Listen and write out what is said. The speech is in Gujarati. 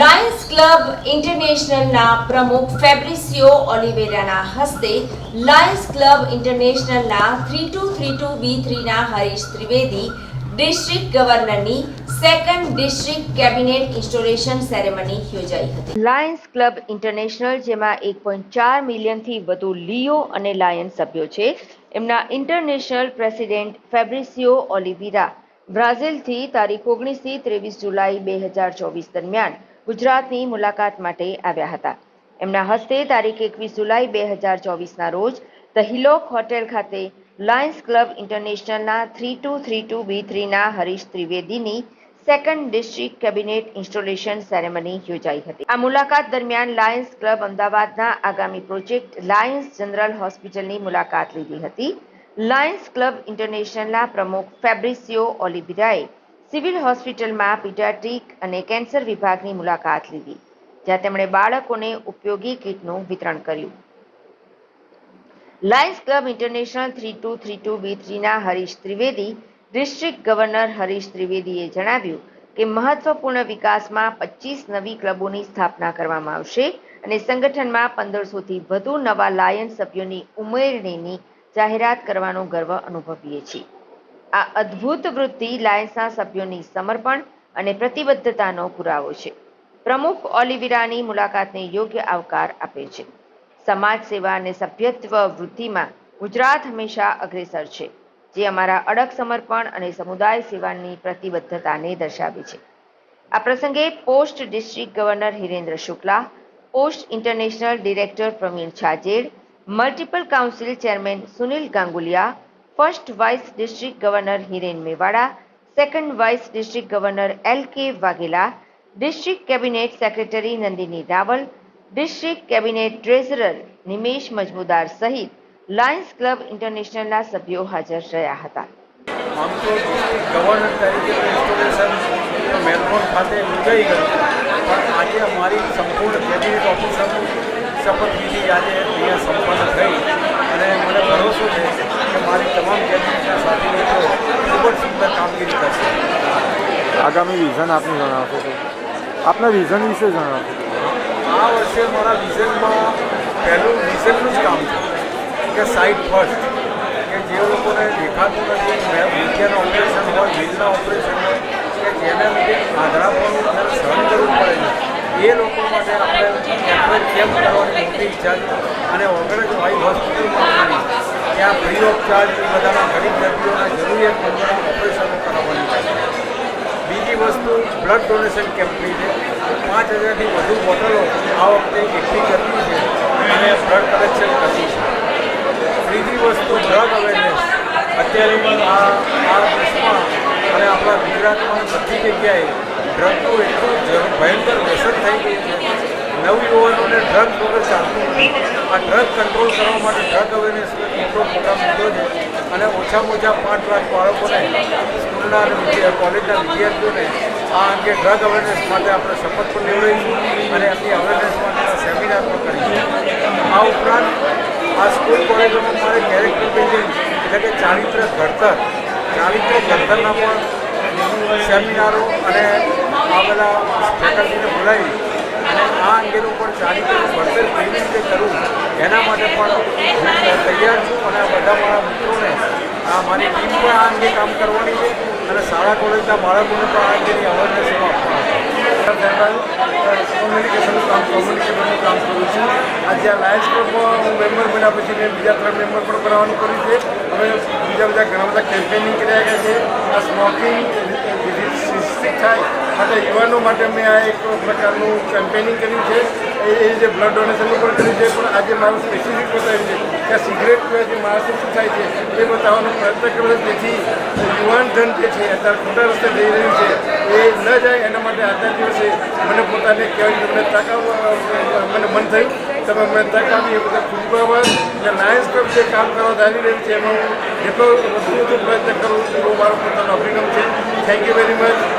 લાયન્સ ક્લબ ઇન્ટરનેશનલના પ્રમુખ ફેબ્રિસિયો ઓલિવેરાના હસ્તે Lions club ઇન્ટરનેશનલના three two three two B થ્રીના Harish Trivedi district ગવર્નરની second district cabinet installation ceremony યોજાઈ હતી. લાયન્સ ક્લબ ઇન્ટરનેશનલ જેમાં એક પોઈન્ટ ચાર મિલિયનથી વધુ લિયો અને લાયન સભ્યો છે, એમના ઇન્ટરનેશનલ પ્રેસિડેન્ટ ફેબ્રિસિયો ઓલિવિરા બ્રાઝિલથી તારીખ ઓગણીસથી ત્રેવીસ જુલાઈ બે હજાર ચોવીસ દરમિયાન ગુજરાતની મુલાકાત માટે આવ્યા હતા. એમના હસ્તે તારીખ એકવીસ જુલાઈ બે હજાર ચોવીસના રોજ ધ હિલોક હોટેલ ખાતે Lions club ઇન્ટરનેશનલના three two three two B થ્રીના Harish ત્રિવેદીની second district cabinet installation ceremony યોજાઈ હતી. આ મુલાકાત દરમિયાન લાયન્સ ક્લબ અમદાવાદના આગામી પ્રોજેક્ટ લાયન્સ જનરલ હોસ્પિટલની મુલાકાત લીધી હતી. લાયન્સ ક્લબ ઇન્ટરનેશનલના પ્રમુખ ફેબ્રિસિયો ઓલિવિરાએ સિવિલ હોસ્પિટલમાં પીડિયાટ્રિક અને કેન્સર વિભાગની મુલાકાત લીધી, જ્યાં તેમણે બાળકોને ઉપયોગી કીટનું વિતરણ કર્યું. Lions Club International three two three two B થ્રીના Harish Trivedi, district governor Harish ત્રિવેદીએ જણાવ્યું કે મહત્વપૂર્ણ વિકાસમાં પચીસ નવી ક્લબોની સ્થાપના કરવામાં આવશે અને સંગઠનમાં પંદરસોથી વધુ નવા લાયન સભ્યોની ઉમેરણીની જાહેરાત કરવાનો ગર્વ અનુભવીએ છીએ. આ અદ્ભુત વૃત્તિ લાયન્સના સભ્યોની સમર્પણ અને પ્રતિબદ્ધતાનો પુરાવો છે. પ્રમુખ ઓલિવિરાની મુલાકાતને યોગ્ય આવકાર આપે છે. સમાજ સેવા અને સભ્યત્વ વૃદ્ધિમાં ગુજરાત હંમેશા અગ્રેસર છે, જે અમારા અડગ સમર્પણ અને સમુદાય સેવાની પ્રતિબદ્ધતાને દર્શાવે છે. આ પ્રસંગે post district governor Hirendra Shukla, post international director Pravin Chhajed, multiple council chairman Sunil Gangulia first vice district governor Hiren Mewada second vice district governor L K Vaghela district cabinet secretary Nandini Raval district cabinet treasurer Nimesh Majmudar સહિત લાયન્સ ક્લબ ઇન્ટરનેશનલના સભ્યો હાજર રહ્યા હતા. આજે અમારી સંપૂર્ણ કેબિનેટ ઓફિસરની શપથવિધિ આજે અહીંયા સંપન્ન થઈ. કે મારી તમામ કેબિનેટના સાથી મિત્રો ખૂબ જ સુંદર કામગીરી કરશે. આગામી વિઝન આપને જણાવશો તો આપના વિઝન વિશે જણાવશો આ વર્ષે મારા વિઝનમાં પહેલું વિઝનનું જ કામ છે કે સાઇટ ફર્સ્ટ કે જે લોકોને દેખાતું નથી વિદ્યાનું ઓપરેશન હોય વ્હીલના ઓપરેશન હોય કે જેના લીધે આંધળાપણું પણ સહન કરવું પડે છે એ લોકો માટે આપણે કેમ્પ કરવાની મોટી ઈચ્છા છે. અને ઓગણજ વાઈ હોસ્પિટલમાં ત્યાં ફ્રી ઓફ ચાર્જ બધાના ગરીબ દર્દીઓના જરૂરિયાતમંદોના ઓપરેશનો કરાવવાની છે. બીજી વસ્તુ બ્લડ ડોનેશન કેમ્પની છે. પાંચ હજારથી વધુ બોટલો આ વખતે એકઠી કરવી છે અને બ્લડ કલેક્શન કરવી છે. ત્રીજી વસ્તુ ડ્રગ અવેરનેસ અત્યારે આ આ દેશમાં અને આપણા ગુજરાતમાં બધી જગ્યાએ ડ્રગનું એટલું ભયંકર વ્યસન થઈ ગયું છે. નવયુવાનોને ડ્રગ વગર ચાલતું આ ડ્રગ કંટ્રોલ કરવા માટે ડ્રગ અવેરનેસ મોટો મોટા મુદ્દો છે અને ઓછામાં ઓછા પાંચ લાખ બાળકોને સ્કૂલના અને કોલેજના વિદ્યાર્થીઓને આ અંગે ડ્રગ અવેરનેસ માટે આપણે શપથ પણ લેવડાવીશું અને એમની અવેરનેસ માટેના સેમિનાર પણ કરીશું. આ ઉપરાંત આ સ્કૂલ કોલેજોમાં મારે કેરેક્ટર બિલ્ડિંગ એટલે કે ચારિત્ર ઘડતર, ચારિત્ર ઘડતરના પણ સેમિનારો અને આ બધા ફેકલ્ટીને બોલાવી આ અંગેનું પણ જાણીતું ઘડતર કેવી રીતે કરવું એના માટે પણ હું તૈયાર છું અને બધા મારા મિત્રોને આ મારી ટીમ પણ આ અંગે કામ કરવાની છે અને શાળા કોલેજના બાળકોને પણ આ અંગેની અવેરનેસ આપવાના છે. કોમ્યુનિકેશનનું કામ કોમ્યુનિકેશનનું કામ કરું છું. આજે આ લાયન્સ ક્લબમાં હું મેમ્બર બન્યા પછી મેં બીજા ત્રણ મેમ્બર પણ બનાવવાનું કર્યું છે. હવે બીજા બધા ઘણા બધા કેમ્પેનિંગ કર્યા છે. આ સ્મોકિંગ રિસ્ટ્રિક્ટ થાય. માટે યુવાનો માટે મેં આ એક પ્રકારનું કેમ્પેનિંગ કર્યું છે. એ રીતે બ્લડ ડોનેશનનું પણ કર્યું છે, પણ આજે મારું સ્પેસિફિક બતાવ્યું છે કે આ સિગરેટ પીવાથી માણસને શું થાય છે, એ બતાવવાનો પ્રયત્ન કર્યો જેથી યુવાન ધન જે છે, અત્યારે ખોટા રસ્તે જઈ રહ્યું છે, એ ન જાય એના માટે આજના દિવસે મને પોતાને કહેવાય તમને તક મને મન થયું. તમે મને તક આપી એ બધા ખૂબ આભાર. અને જે કામ કરવા ચાલી રહ્યું છે, એમાં હું જેટલો વધુ વધુ પ્રયત્ન કરું એવો મારો પોતાનો અભિગમ છે. Thank you very much